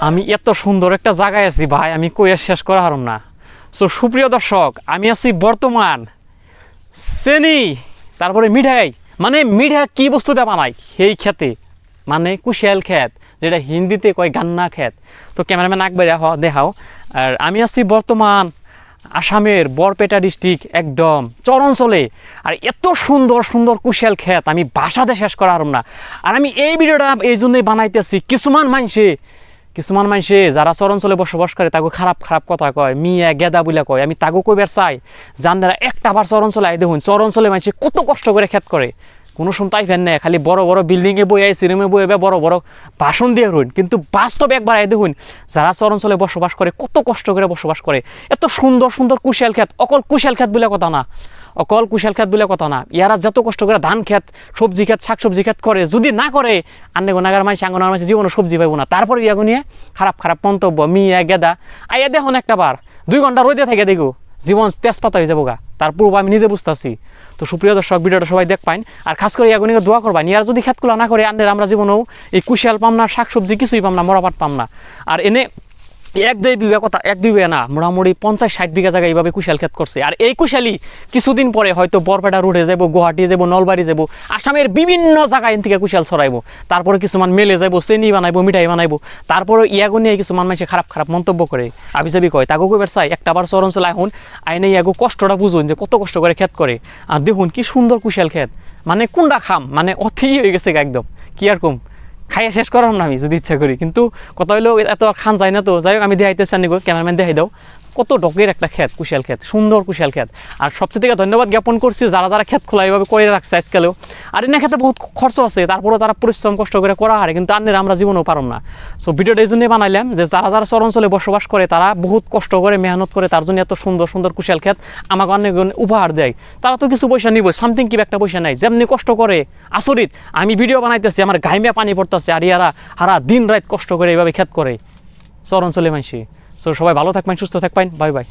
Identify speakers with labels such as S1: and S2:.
S1: আমি এত সুন্দর একটা জায়গায় আছি ভাই, আমি কইয়া শেষ করা হারম না। সো সুপ্রিয় দর্শক, আমি আছি বর্তমান চেনি তারপরে মিঠাই। মানে মিঠা কি বস্তুতে বানাই সেই খেতে। মানে কুশিয়াল খেত, যেটা হিন্দিতে কয় গান্না খেত। তো ক্যামেরাম্যান আকবর, দেখাও আর আমি আছি বর্তমান আসামের বরপেটা ডিস্ট্রিক্ট, একদম চরাঞ্চলে আর এত সুন্দর সুন্দর কুশিয়াল খেত, আমি ভাষাতে শেষ করা হারম না। আর আমি এই ভিডিওটা এই জন্যই বানাইতেছি, কিছুমান মানুষে কিছুমান মানুষে যারা চরাঞ্চলে বসবাস করে তাকে খারাপ খারাপ কথা কয়, মিয়া, গেদা বলে কয়। আমি তাকে কইবার চাই? যারা একটা বার চরাঞ্চলে আই দেখুন চরাঞ্চলে মানুষে কত কষ্ট করে খেত করে। কোনো সময় তাই ফেন নেই খালি বড় বড় বিল্ডিংয়ে বই আই সিনেমে বই আইবে বড় বড় ভাষণ দিয়ে রইন। কিন্তু বাস্তব একবার আই দেখুন, যারা চরাঞ্চলে বসবাস করে, কত কষ্ট করে বসবাস করে। এত সুন্দর সুন্দর কুশাল ক্ষেত অকল কুশাল ক্ষেত বলে কথা না। অকল কুশাল খেত বলে কথা না। ইয়ারা যত কষ্ট করে ধান খেত, সবজি খেত শাক সবজি ক্ষেত করে, যদি না করে, আন্নে গোনাগার মানুষ, আঙ্গনার মানুষ জীবনে সবজি পাইব না। তারপরে ইয়াগো নিয়ে খারাপ খারাপ মন্তব্য, মিয়া, গেদা। আইয়া দেখুন একটা বার, দুই ঘণ্টা রোদে থাকে দেখো, জীবন তেজপাতা হয়ে যাব গা তার পূর্ব আমি নিজে বুঝতেছি। তো সুপ্রিয় দর্শক, ভিডিওটা সবাই দেখ পাইন আর খাস করে ইয়াগুনিকে দোয়া করবেন। ইয়ার যদি খেতগুলো না করে, আন্নের আমরা জীবনেও এই কুশিয়াল পাম না শাক সবজি কিছুই পাম না মরাপাট পাম না। আর এনে এক দুই বিঘা কথা, এক দুই বিঘা না, মোটামুটি পঞ্চাশ ষাট বিঘা জায়গায় এইভাবে কুশাল ক্ষেত করছে। আর এই কুশালি কিছুদিন পরে হয়তো বরপেটা রোডে যাব গুয়াহাটি যাব নলবাড়ি যাব আসামের বিভিন্ন জায়গায় থেকে কুশাল ছড়াইবো। তারপরে কিছুমান মেলে যাব চেনি বানাইবো, মিঠাই বানাইবো। তারপরে ইয়াগো নিয়ে কিছুমান মানুষে খারাপ খারাপ মন্তব্য করে আবি চাবি কয় তাকে কইবার চাই, একটা বার চরঞ্চল আহুন, আইনে ইয়াগো কষ্টটা বুঝুন যে কত কষ্ট করে ক্ষেত করে। আর দেখুন কি সুন্দর কুশাল ক্ষেত মানে কোনটা খাম মানে অথি হয়ে গেছে একদম, কি আর কম? খাইয়া শেষ করাম না আমি যদি ইচ্ছা করি। কিন্তু কথা হইল এত খান যায় না তো। যাই হোক, আমি দেখাইতে চান নিগো ক্যামেরাম্যান দেখাই দাও। কত ডকের একটা ক্ষেত কুশাল ক্ষেত সুন্দর কুশাল ক্ষেত আর সবচেয়ে থেকে ধন্যবাদ জ্ঞাপন করছি, যারা যারা ক্ষেত খোলা এইভাবে করে রাখছে আজকালেও। আর এনে ক্ষেত্রে বহুত খরচ আছে তারপরে তারা পরিশ্রম কষ্ট করে করা হারে, কিন্তু আন্নের আমরা জীবনেও পারম না। সো ভিডিওটা এই জন্যই বানাইলাম যে যারা যারা চরাঞ্চলে বসবাস করে, তারা বহুত কষ্ট করে, মেহনত করে, তার জন্য এত সুন্দর সুন্দর কুশাল ক্ষেত আমাকে অনেক উপহার দেয়। তারা তো কিছু পয়সা নিব সামথিং কি একটা পয়সা নাই, যেমনি কষ্ট করে আসরিত আমি ভিডিও বানাইতেছি, আমার গাইমে পানি পড়তেছে, আর ইয়ারা হারা দিন রাত কষ্ট করে এইভাবে ক্ষেত করে। চরাঞ্চলে মানসি। সো সবাই ভালো থাকবেন সুস্থ থাকবেন। Bye bye